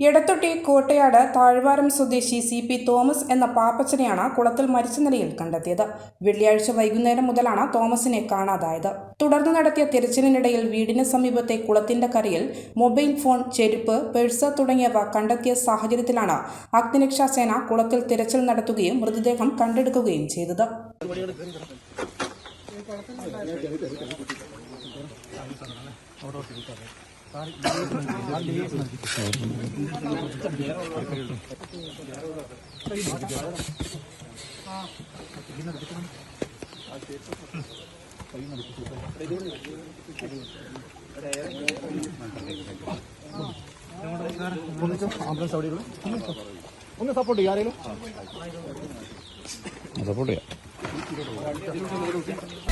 എടത്തൊട്ടി കോട്ടയാട് താഴ്വാരം സ്വദേശി C P Thomas എന്ന പാപ്പച്ചനെയാണ് കുളത്തിൽ മരിച്ച നിലയിൽ കണ്ടെത്തിയത്. വെള്ളിയാഴ്ച വൈകുന്നേരം മുതലാണ് തോമസിനെ കാണാതായത്. തുടർന്ന് നടത്തിയ തിരച്ചിലിനിടയിൽ വീടിന് സമീപത്തെ കുളത്തിന്റെ കരയിൽ മൊബൈൽ ഫോൺ ചെരുപ്പ് പേഴ്സ് തുടങ്ങിയവ കണ്ടെത്തിയ സാഹചര്യത്തിലാണ് അഗ്നിരക്ഷാ സേന കുളത്തിൽ തിരച്ചിൽ നടത്തുകയും മൃതദേഹം കണ്ടെടുക്കുകയും ചെയ്തത്. ഒന്ന് സപ്പോർട്ട് ചെയ്യാം ആരെങ്കിലും സപ്പോർട്ട് ചെയ്യാം.